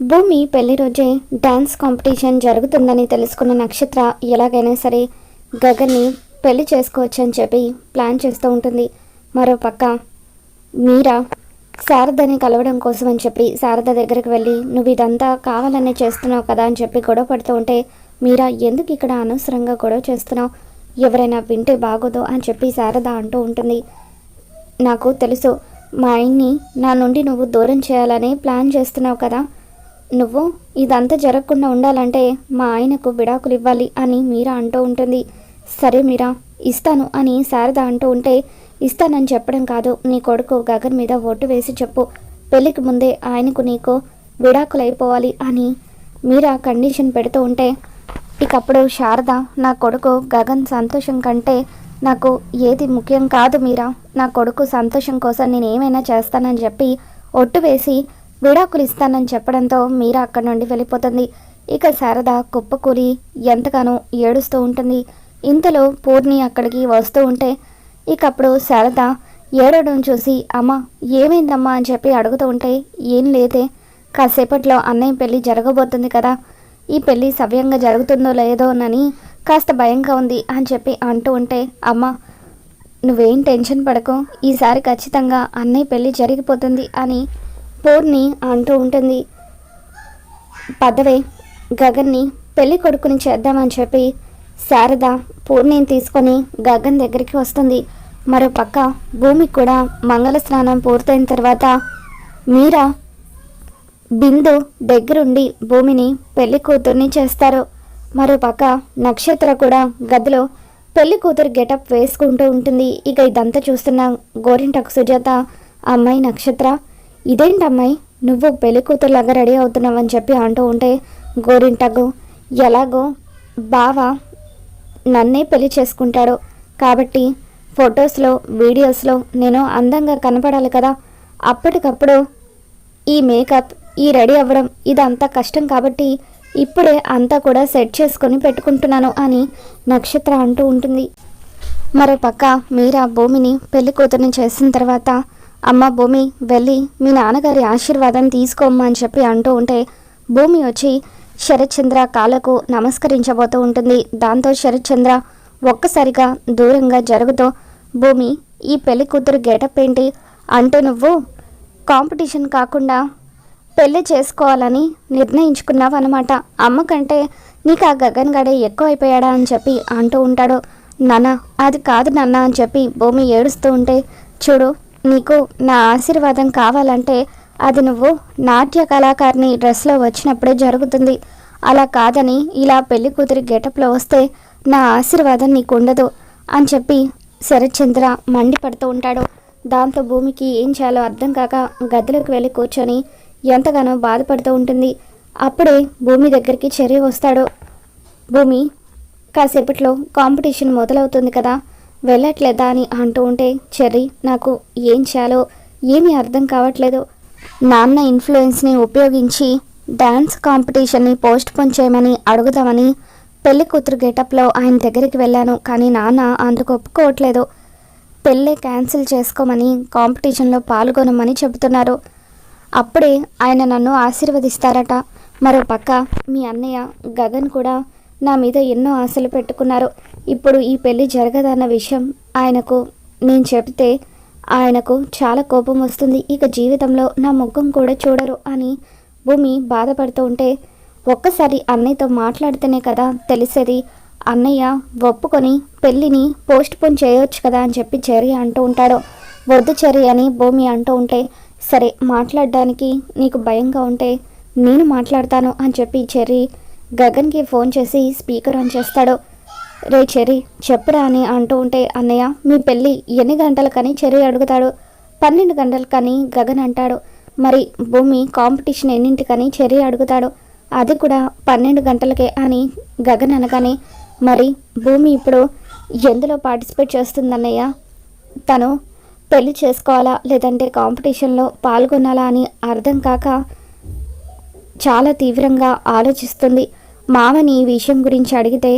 భూమి పెళ్ళి రోజే డ్యాన్స్ కాంపిటీషన్ జరుగుతుందని తెలుసుకున్న నక్షత్ర ఎలాగైనా సరే గగన్ని పెళ్ళి చేసుకోవచ్చని చెప్పి ప్లాన్ చేస్తూ ఉంటుంది. మరో పక్క మీరా శారదని కలవడం కోసం అని చెప్పి శారద దగ్గరికి వెళ్ళి నువ్వు ఇదంతా కావాలనే చేస్తున్నావు కదా అని చెప్పి గొడవ పడుతూ ఉంటే మీరా ఎందుకు ఇక్కడ అనవసరంగా గొడవ చేస్తున్నావు? ఎవరైనా వింటే బాగోదు అని చెప్పి శారద అంటూ ఉంటుంది. నాకు తెలుసు మా ఆయన్ని నా నుండి నువ్వు దూరం చేయాలని ప్లాన్ చేస్తున్నావు కదా నువ్వు ఇదంతా జరగకుండా ఉండాలంటే మా ఆయనకు విడాకులు ఇవ్వాలి అని మీరా అంటూ ఉంటుంది. సరే మీరా ఇస్తాను అని శారద అంటూ ఉంటే ఇస్తానని చెప్పడం కాదు నీ కొడుకు గగన్ మీద ఓటు వేసి చెప్పు. పెళ్ళికి ముందే ఆయనకు నీకు విడాకులు అయిపోవాలి అని మీరా కండిషన్ పెడుతూ ఉంటే ఇకప్పుడు శారద నా కొడుకు గగన్ సంతోషం కంటే నాకు ఏది ముఖ్యం కాదు మీరా. నా కొడుకు సంతోషం కోసం నేను ఏమైనా చేస్తానని చెప్పి ఒట్టు వేసి విడాకులు ఇస్తానని చెప్పడంతో మీరా అక్కడి నుండి వెళ్ళిపోతుంది. ఇక శారద కుప్పకూలి ఎంతగానో ఏడుస్తూ ఉంటుంది. ఇంతలో పూర్ణి అక్కడికి వస్తూ ఉంటే ఇక అప్పుడు శారద ఏడవడం చూసి అమ్మ ఏమైందమ్మా? అని చెప్పి అడుగుతూ ఉంటే ఏం లేదే. కాసేపట్లో అన్నయ్య పెళ్ళి జరగబోతుంది కదా. ఈ పెళ్ళి సవ్యంగా జరుగుతుందో లేదోనని కాస్త భయంగా ఉంది అని చెప్పి అంటూ ఉంటే అమ్మ నువ్వేం టెన్షన్ పడకు. ఈసారి ఖచ్చితంగా అన్నయ్య పెళ్ళి జరిగిపోతుంది అని పూర్ణి అంటూ ఉంటుంది. పదవే గగన్ని పెళ్ళి కొడుకుని చేద్దామని చెప్పి శారద పూర్ణిని తీసుకొని గగన్ దగ్గరికి వస్తుంది. మరో పక్క భూమికి కూడా మంగళ స్నానం పూర్తయిన తర్వాత మీరా బిందు దగ్గరుండి భూమిని పెళ్ళి కూతుర్ని చేస్తారు. మరో పక్క నక్షత్ర కూడా గదిలో పెళ్ళి కూతురు గెటప్ వేసుకుంటూ ఉంటుంది. ఇక ఇదంతా చూస్తున్న గోరింటకు సుజాత అమ్మాయి నక్షత్ర ఇదేంటి అమ్మాయి నువ్వు పెళ్ళి కూతురులాగా రెడీ అవుతున్నావని చెప్పి అంటూ ఉంటే గోరింటకు ఎలాగో బావ నన్నే పెళ్ళి చేసుకుంటాడు. కాబట్టి ఫొటోస్లో వీడియోస్లో నేను అందంగా కనపడాలి కదా. అప్పటికప్పుడు ఈ మేకప్ ఈ రెడీ అవ్వడం ఇదంతా కష్టం కాబట్టి ఇప్పుడే అంతా కూడా సెట్ చేసుకొని పెట్టుకుంటున్నాను అని నక్షత్ర అంటూ ఉంటుంది. మరో పక్క మీరా భూమిని పెళ్ళి కూతురుని చేసిన తర్వాత అమ్మ భూమి వెళ్ళి మీ నాన్నగారి ఆశీర్వాదం తీసుకోమ్మా అని చెప్పి అంటూ ఉంటే భూమి వచ్చి శరత్చంద్ర కాలకు నమస్కరించబోతూ ఉంటుంది. దాంతో శరత్చంద్ర ఒక్కసారిగా దూరంగా జరుగుతూ భూమి ఈ పెళ్ళి కూతురు గెటప్ ఏంటి? అంటే నువ్వు కాంపిటీషన్ కాకుండా పెళ్ళి చేసుకోవాలని నిర్ణయించుకున్నావు అనమాట అమ్మ కంటే నీకు ఆ గగన్ గడే ఎక్కువ అయిపోయాడా అని చెప్పి అంటూ ఉంటాడు. నాన్న అది కాదు నాన్న అని చెప్పి భూమి ఏడుస్తూ ఉంటే చూడు నీకు నా ఆశీర్వాదం కావాలంటే అది నువ్వు నాట్య కళాకారిని డ్రెస్లో వచ్చినప్పుడే జరుగుతుంది. అలా కాదని ఇలా పెళ్ళి కూతురి గెటప్లో వస్తే నా ఆశీర్వాదం నీకు ఉండదు అని చెప్పి శరత్చంద్ర మండిపడుతూ ఉంటాడు. దాంతో భూమికి ఏం చేయాలో అర్థం కాక గదిలోకి వెళ్ళి కూర్చొని ఎంతగానో బాధపడుతూ ఉంటుంది. అప్పుడే భూమి దగ్గరికి చెర్రి వస్తాడు. భూమి కాసేపట్లో కాంపిటీషన్ మొదలవుతుంది కదా. వెళ్ళట్లేదా అని అంటూ ఉంటే చెర్రీ నాకు ఏం చేయాలో ఏమీ అర్థం కావట్లేదు. నాన్న ఇన్ఫ్లుయెన్స్ని ఉపయోగించి డ్యాన్స్ కాంపిటీషన్ని పోస్ట్ పోన్ చేయమని అడుగుదామని పెళ్ళి కూతురు గెటప్లో ఆయన దగ్గరికి వెళ్ళాను కానీ నాన్న అందుకు ఒప్పుకోవట్లేదు. పెళ్ళి క్యాన్సిల్ చేసుకోమని కాంపిటీషన్లో పాల్గొనమని చెబుతున్నారు. అప్పుడే ఆయన నన్ను ఆశీర్వదిస్తారట. మరో పక్క మీ అన్నయ్య గగన్ కూడా నా మీద ఎన్నో ఆశలు పెట్టుకున్నారు. ఇప్పుడు ఈ పెళ్ళి జరగదన్న విషయం ఆయనకు నేను చెబితే ఆయనకు చాలా కోపం వస్తుంది. ఇక జీవితంలో నా ముఖం కూడా చూడరు అని భూమి బాధపడుతూ ఉంటే ఒక్కసారి అన్నయ్యతో మాట్లాడితేనే కదా తెలిసేది. అన్నయ్య ఒప్పుకొని పెళ్ళిని పోస్ట్ పోన్ చేయొచ్చు కదా అని చెప్పి చెరి అంటూ ఉంటాడు. వద్దు చెరి అని భూమి అంటూ ఉంటే సరే మాట్లాడడానికి నీకు భయంగా ఉంటే నేను మాట్లాడతాను అని చెప్పి చెర్రీ గగన్కి ఫోన్ చేసి స్పీకర్ ఆన్ చేస్తాడు. రే చెరి చెప్పురా అని అంటూ ఉంటే అన్నయ్య మీ పెళ్ళి ఎన్ని గంటలకని చెరి అడుగుతాడు. పన్నెండు గంటలకని గగన్ అంటాడు. మరి భూమి కాంపిటీషన్ ఎన్నింటికని చెరి అడుగుతాడు. అది కూడా పన్నెండు గంటలకే అని గగన్ అనగానే మరి భూమి ఇప్పుడు ఎందులో పార్టిసిపేట్ చేస్తుందన్నయ్య? తను పెళ్ళి చేసుకోవాలా? లేదంటే కాంపిటీషన్లో పాల్గొనాలా? అని అర్థం కాక చాలా తీవ్రంగా ఆలోచిస్తుంది. మామని ఈ విషయం గురించి అడిగితే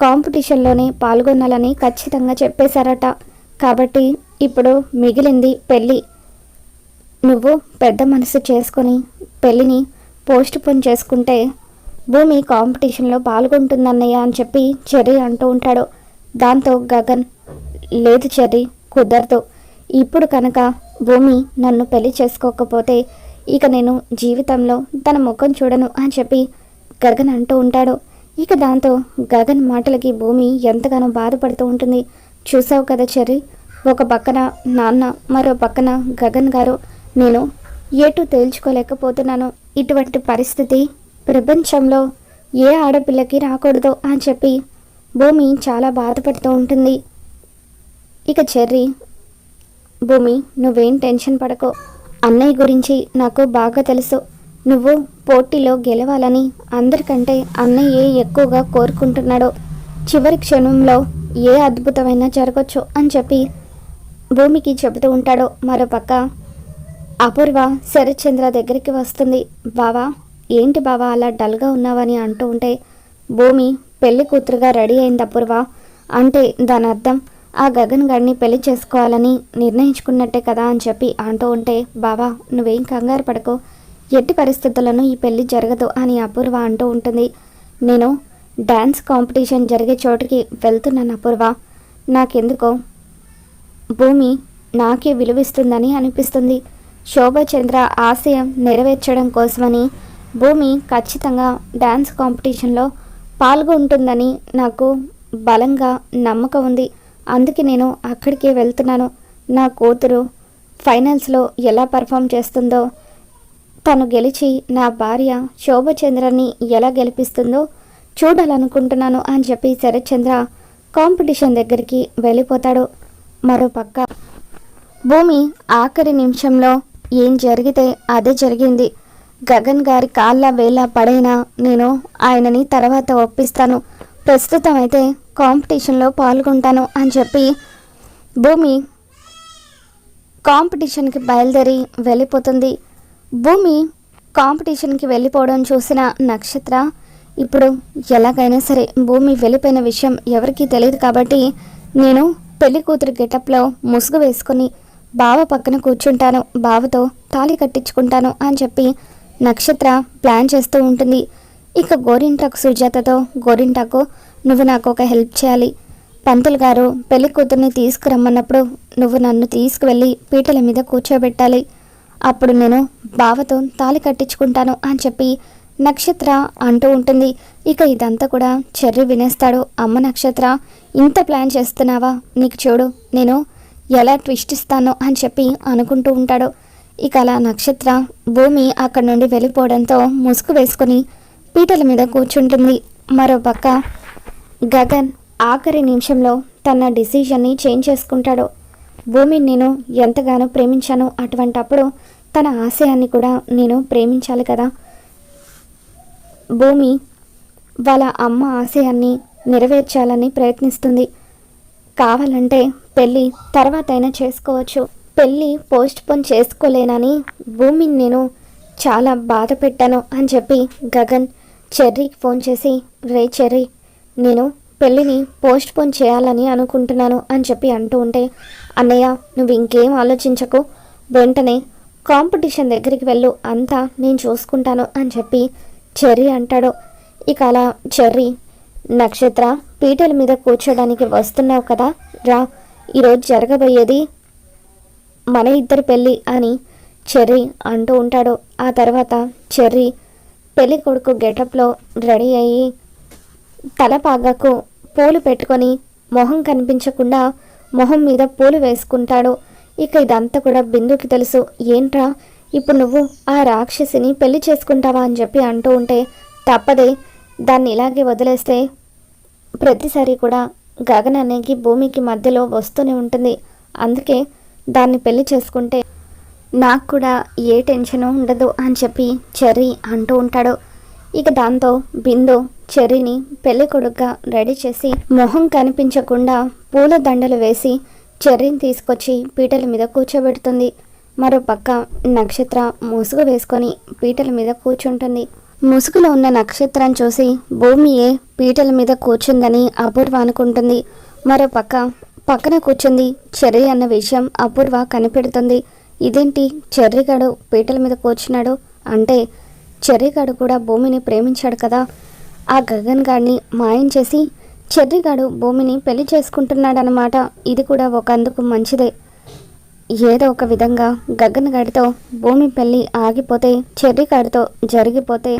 కాంపిటీషన్లోనే పాల్గొనాలని ఖచ్చితంగా చెప్పేశారట. కాబట్టి ఇప్పుడు మిగిలింది పెళ్ళి. నువ్వు పెద్ద మనసు చేసుకొని పెళ్ళిని పోస్ట్ పోన్ చేసుకుంటే భూమి కాంపిటీషన్లో పాల్గొంటుందన్నయ్య అని చెప్పి చెర్రీ అంటూ ఉంటాడు. దాంతో గగన్ లేదు చెర్రీ కుదరదు. ఇప్పుడు కనుక భూమి నన్ను పెళ్ళి చేసుకోకపోతే ఇక నేను జీవితంలో తన ముఖం చూడను అని చెప్పి గగన్ అంటూ ఉంటాడు. ఇక దాంతో గగన్ మాటలకి భూమి ఎంతగానో బాధపడుతూ ఉంటుంది. చూసావు కదా చెర్రీ? ఒక పక్కన నాన్న మరో పక్కన గగన్ గారు. నేను ఏటూ తేల్చుకోలేకపోతున్నాను. ఇటువంటి పరిస్థితి ప్రపంచంలో ఏ ఆడపిల్లకి రాకూడదు అని చెప్పి భూమి చాలా బాధపడుతూ ఉంటుంది. ఇక చెర్రీ భూమి నువ్వేం టెన్షన్ పడకు. అన్నయ్య గురించి నాకు బాగా తెలుసు. నువ్వు పోటీలో గెలవాలని అందరికంటే అన్నయ్యే ఎక్కువగా కోరుకుంటున్నాడో చివరి క్షణంలో ఏ అద్భుతమైనా జరగచ్చు అని చెప్పి భూమికి చెబుతూ ఉంటాడో మరోపక్క. అపూర్వ శరత్చంద్ర దగ్గరికి వస్తుంది. బావా ఏంటి బావా అలా డల్గా ఉన్నావని అంటూ ఉంటే భూమి పెళ్ళి కూతురుగా రెడీ అయింది అపూర్వ. అంటే దాని అర్థం ఆ గగన్ గారిని పెళ్ళి చేసుకోవాలని నిర్ణయించుకున్నట్టే కదా అని చెప్పి అంటూ ఉంటే బావా నువ్వేం కంగారు పడకు. ఎట్టి పరిస్థితులను ఈ పెళ్ళి జరగదు అని అపూర్వ అంటూ ఉంటుంది. నేను డ్యాన్స్ కాంపిటీషన్ జరిగే చోటుకి వెళ్తున్నాను అపూర్వ. నాకెందుకో? భూమి నాకే విలువిస్తుందని అనిపిస్తుంది. శోభచంద్ర ఆశయం నెరవేర్చడం కోసమని భూమి ఖచ్చితంగా డ్యాన్స్ కాంపిటీషన్లో పాల్గొంటుందని నాకు బలంగా నమ్మకం ఉంది. అందుకే నేను అక్కడికే వెళ్తున్నాను. నా కూతురు ఫైనల్స్లో ఎలా పర్ఫామ్ చేస్తుందో తను గెలిచి నా భార్య శోభచంద్రని ఎలా గెలిపిస్తుందో చూడాలనుకుంటున్నాను అని చెప్పి శరత్చంద్ర కాంపిటీషన్ దగ్గరికి వెళ్ళిపోతాడు. మరోపక్క భూమి ఆఖరి నిమిషంలో ఏం జరిగితే అదే జరిగింది. గగన్ గారి కాళ్ళ వేళ పడైనా నేను ఆయనని తర్వాత ఒప్పిస్తాను. ప్రస్తుతం అయితే కాంపిటీషన్లో పాల్గొంటాను అని చెప్పి భూమి కాంపిటీషన్కి బయలుదేరి వెళ్ళిపోతుంది. భూమి కాంపిటీషన్కి వెళ్ళిపోవడం చూసిన నక్షత్ర ఇప్పుడు ఎలాగైనా సరే భూమి వెళ్ళిపోయిన విషయం ఎవరికీ తెలియదు కాబట్టి నేను పెళ్ళి కూతురు గెటప్లో ముసుగు వేసుకొని బావ పక్కన కూర్చుంటాను బావతో తాళి కట్టించుకుంటాను అని చెప్పి నక్షత్ర ప్లాన్ చేస్తూ ఉంటుంది. ఇక గోరింటాకు సుజాతతో గోరింటాకు నువ్వు నాకు ఒక హెల్ప్ చేయాలి. పంతులు గారు పెళ్ళి కూతుర్ని తీసుకురమ్మన్నప్పుడు నువ్వు నన్ను తీసుకువెళ్ళి పీటల మీద కూర్చోబెట్టాలి. అప్పుడు నేను బావతో తాళి కట్టించుకుంటాను అని చెప్పి నక్షత్ర అంటూ ఉంటుంది. ఇక ఇదంతా కూడా చెర్రి వినేస్తాడు. అమ్మ నక్షత్ర ఇంత ప్లాన్ చేస్తున్నావా? నీకు చూడు నేను ఎలా ట్విస్ట్ ఇస్తానో అని చెప్పి అనుకుంటూ ఉంటాడు. ఇక అలా నక్షత్ర భూమి అక్కడి నుండి వెళ్ళిపోవడంతో ముసుగు వేసుకొని పీటల మీద కూర్చుంటుంది. మరోపక్క గగన్ ఆఖరి నిమిషంలో తన డిసిషన్ని చేంజ్ చేసుకుంటాడు. భూమిని నేను ఎంతగానో ప్రేమించాను అటువంటప్పుడు తన ఆశయాన్ని కూడా నేను ప్రేమించాలి కదా. భూమి వాళ్ళ అమ్మ ఆశయాన్ని నెరవేర్చాలని ప్రయత్నిస్తుంది. కావాలంటే పెళ్ళి తర్వాత అయినా చేసుకోవచ్చు. పెళ్ళి పోస్ట్ పోన్ చేసుకోలేనని భూమిని నేను చాలా బాధ పెట్టాను అని చెప్పి గగన్ చెర్రీకి ఫోన్ చేసి రే చెర్రీ నేను పెళ్ళిని పోస్ట్ పోన్ చేయాలని అనుకుంటున్నాను అని చెప్పి అంటూ ఉంటే అన్నయ్య నువ్వు ఇంకేం ఆలోచించకు. వెంటనే కాంపిటీషన్ దగ్గరికి వెళ్ళు. అంతా నేను చూసుకుంటాను అని చెప్పి చెర్రీ అంటాడు. ఇక అలా చెర్రీ నక్షత్ర పీటల మీద కూర్చోడానికి వస్తున్నావు కదా రా. ఈరోజు జరగబోయేది మన ఇద్దరి పెళ్ళి అని చెర్రీ అంటూ ఉంటాడు. ఆ తర్వాత చెర్రీ పెళ్ళి కొడుకు గెటప్లో రెడీ అయ్యి తలపాగకు పూలు పెట్టుకొని మొహం కనిపించకుండా మొహం మీద పూలు వేసుకుంటాడు. ఇక ఇదంతా కూడా బిందుకి తెలుసు. ఏంట్రా? ఇప్పుడు నువ్వు ఆ రాక్షసిని పెళ్ళి చేసుకుంటావా అని చెప్పి అంటూ ఉంటే తప్పదే. దాన్ని ఇలాగే వదిలేస్తే ప్రతిసారి కూడా గగన్ అనేది భూమికి మధ్యలో వస్తూనే ఉంటుంది. అందుకే దాన్ని పెళ్ళి చేసుకుంటే నాకు కూడా ఏ టెన్షను ఉండదు అని చెప్పి చెర్రీ అంటూ ఉంటాడు. ఇక దాంతో బిందు చెరిని పెళ్ళి కొడుగ్గా రెడీ చేసి మొహం కనిపించకుండా పూల దండలు వేసి చెర్రిని తీసుకొచ్చి పీటల మీద కూర్చోబెడుతుంది. మరో పక్క నక్షత్ర ముసుగు వేసుకొని పీటల మీద కూర్చుంటుంది. ముసుగులో ఉన్న నక్షత్రం చూసి భూమియే పీటల మీద కూర్చుందని అపూర్వ అనుకుంటుంది. మరో పక్క పక్కన కూర్చుంది చెర్రి అన్న విషయం అపూర్వ కనిపెడుతుంది. ఇదేంటి? చెర్రిగాడు పీటల మీద కూర్చున్నాడు అంటే చెర్రిగాడు కూడా భూమిని ప్రేమించాడు కదా. ఆ గగన్ గాడిని మాయం చేసి చెర్రిగాడు భూమిని పెళ్ళి చేసుకుంటున్నాడనమాట ఇది కూడా ఒక అందుకు మంచిదే. ఏదో ఒక విధంగా గగన్ గాడితో భూమి పెళ్ళి ఆగిపోతే చెర్రిగాడితో జరిగిపోతే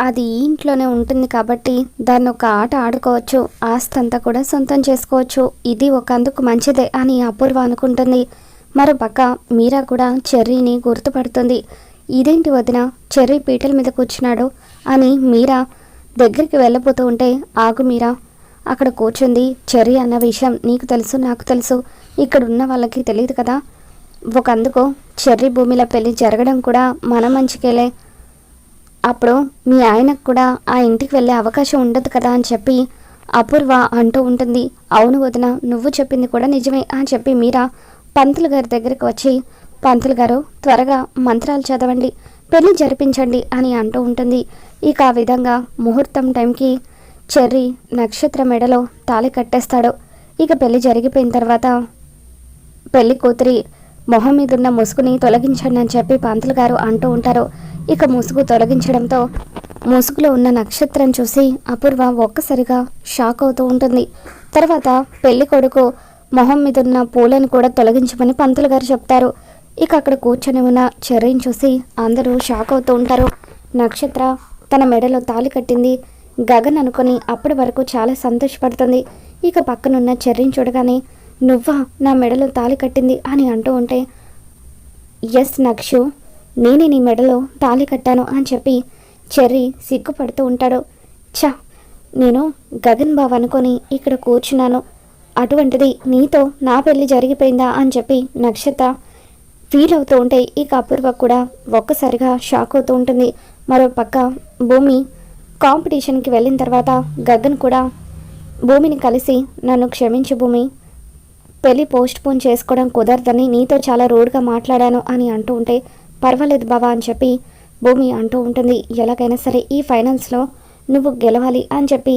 అది ఇంట్లోనే ఉంటుంది కాబట్టి దాన్ని ఒక ఆట ఆడుకోవచ్చు. ఆస్తి అంతా కూడా సొంతం చేసుకోవచ్చు. ఇది ఒక అందుకు మంచిదే అని అపూర్వ అనుకుంటుంది. మరోపక్క మీరా కూడా చెర్రీని గుర్తుపడుతుంది. ఇదేంటి వదిన చెర్రీ పీటల మీద కూర్చున్నాడు అని మీరా దగ్గరికి వెళ్ళబోతూ ఉంటే ఆగు మీరా అక్కడ కూర్చుంది చెర్రి అన్న విషయం నీకు తెలుసు నాకు తెలుసు. ఇక్కడ ఉన్న వాళ్ళకి తెలియదు కదా. ఒకందుకు చెర్రీ భూమిలో పెళ్ళి జరగడం కూడా మన మంచికేలే. అప్పుడు మీ ఆయనకు కూడా ఆ ఇంటికి వెళ్ళే అవకాశం ఉండదు కదా అని చెప్పి అపూర్వ అంటూ ఉంటుంది. అవును వదిన నువ్వు చెప్పింది కూడా నిజమే అని చెప్పి మీరా పంతులు గారి దగ్గరికి వచ్చి పంతులు గారు త్వరగా మంత్రాలు చదవండి. పెళ్ళి జరిపించండి అని అంటూ ఉంటుంది. ఇక ఆ విధంగా ముహూర్తం టైంకి చెర్రి నక్షత్ర మెడలో తాళి కట్టేస్తాడు. ఇక పెళ్ళి జరిగిపోయిన తర్వాత పెళ్ళి కూతురి మొహం మీద ఉన్న ముసుగుని తొలగించండి అని చెప్పి పంతులు గారు అంటూ ఉంటారు. ఇక ముసుగు తొలగించడంతో ముసుగులో ఉన్న నక్షత్రం చూసి అపూర్వ ఒక్కసారిగా షాక్ అవుతూ ఉంటుంది. తర్వాత పెళ్ళి కొడుకు మొహం మీద ఉన్న పూలను కూడా తొలగించమని పంతులు గారు చెప్తారు. ఇక అక్కడ కూర్చొని ఉన్న చెర్రీని చూసి అందరూ షాక్ అవుతూ ఉంటారు. నక్షత్ర తన మెడలో తాళి కట్టింది. గగన్ అనుకొని అప్పటి వరకు చాలా సంతోషపడుతుంది. ఇక పక్కనున్న చెర్రీని చూడగానే నువ్వా నా మెడలో తాళి కట్టింది అని అంటూ ఉంటే ఎస్ నక్షు నేనే నీ మెడలో తాళి కట్టాను అని చెప్పి చెర్రీ సిగ్గుపడుతూ ఉంటాడు. ఛ నేను గగన్ బావ్ అనుకొని ఇక్కడ కూర్చున్నాను. అటువంటిది నీతో నా పెళ్ళి జరిగిపోయిందా అని చెప్పి నక్షత్ర ఫీల్ అవుతూ ఉంటే ఇక అపూర్వ కూడా ఒక్కసారిగా షాక్ అవుతూ ఉంటుంది. మరో పక్క భూమి కాంపిటీషన్కి వెళ్ళిన తర్వాత గగన్ కూడా భూమిని కలిసి నన్ను క్షమించు భూమి పెళ్ళి పోస్ట్ పోన్ చేసుకోవడం కుదరదని నీతో చాలా రూడ్గా మాట్లాడాను అని అంటూ ఉంటే పర్వాలేదు బావా అని చెప్పి భూమి అంటూ ఉంటుంది. ఎలాగైనా సరే ఈ ఫైనల్స్లో నువ్వు గెలవాలి అని చెప్పి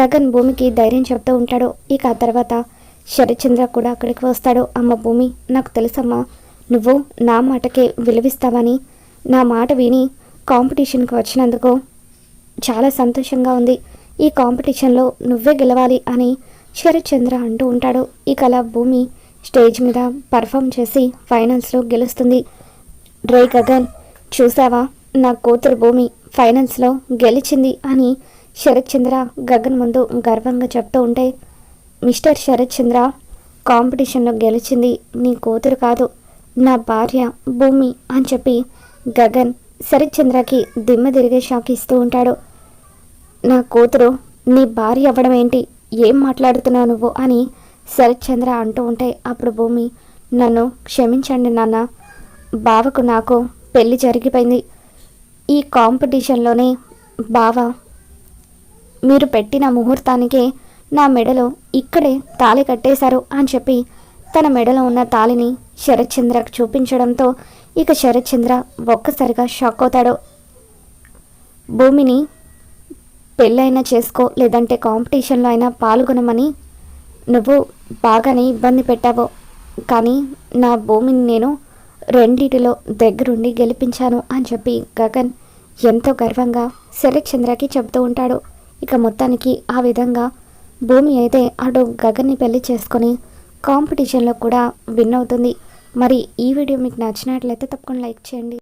గగన్ భూమికి ధైర్యం చెప్తూ ఉంటాడు. ఇక ఆ తర్వాత శరత్చంద్ర కూడా అక్కడికి వస్తాడు. అమ్మ భూమి నాకు తెలుసమ్మా నువ్వు నా మాటకే విలువిస్తావని నా మాట విని కాంపిటీషన్కి వచ్చినందుకు చాలా సంతోషంగా ఉంది. ఈ కాంపిటీషన్లో నువ్వే గెలవాలి అని శరత్చంద్ర అంటూ ఉంటాడు. ఇక అలా భూమి స్టేజ్ మీద పర్ఫామ్ చేసి ఫైనల్స్లో గెలుస్తుంది. రే గగన్ చూసావా? నా కూతురు భూమి ఫైనల్స్లో గెలిచింది అని శరత్చంద్ర గగన్ ముందు గర్వంగా చెప్తూ ఉంటే మిస్టర్ శరత్చంద్ర కాంపిటీషన్లో గెలిచింది నీ కూతురు కాదు. నా భార్య భూమి అని చెప్పి గగన్ శరత్చంద్రకి దిమ్మ తిరిగే షాక్ ఇస్తూ ఉంటాడు. నా కూతురు నీ భార్య అవ్వడం ఏంటి? ఏం మాట్లాడుతున్నావు నువ్వు? అని శరత్చంద్ర అంటూ ఉంటే అప్పుడు భూమి నన్ను క్షమించండి నాన్న. బావకు నాకు పెళ్ళి జరిగిపోయింది. ఈ కాంపిటీషన్లోనే బావ మీరు పెట్టిన ముహూర్తానికే నా మెడలో ఇక్కడే తాళి కట్టేశారు అని చెప్పి తన మెడలో ఉన్న తాళిని శరత్చంద్రకు చూపించడంతో ఇక శరత్చంద్ర ఒక్కసారిగా షాక్ అవుతాడు. భూమిని పెళ్ళైనా చేసుకో లేదంటే కాంపిటీషన్లో అయినా పాల్గొనమని నువ్వు బాగానే ఇబ్బంది పెట్టావు. కానీ నా భూమిని నేను రెండిటిలో దగ్గరుండి గెలిపించాను అని చెప్పి గగన్ ఎంతో గర్వంగా శరత్చంద్రకి చెబుతూ ఉంటాడు. ఇక మొత్తానికి ఆ విధంగా భూమి అయితే అటు గగన్ని పెళ్ళి చేసుకొని కాంపిటీషన్లో కూడా విన్ అవుతుంది. మరి ఈ వీడియో మీకు నచ్చినట్లయితే తప్పకుండా లైక్ చేయండి.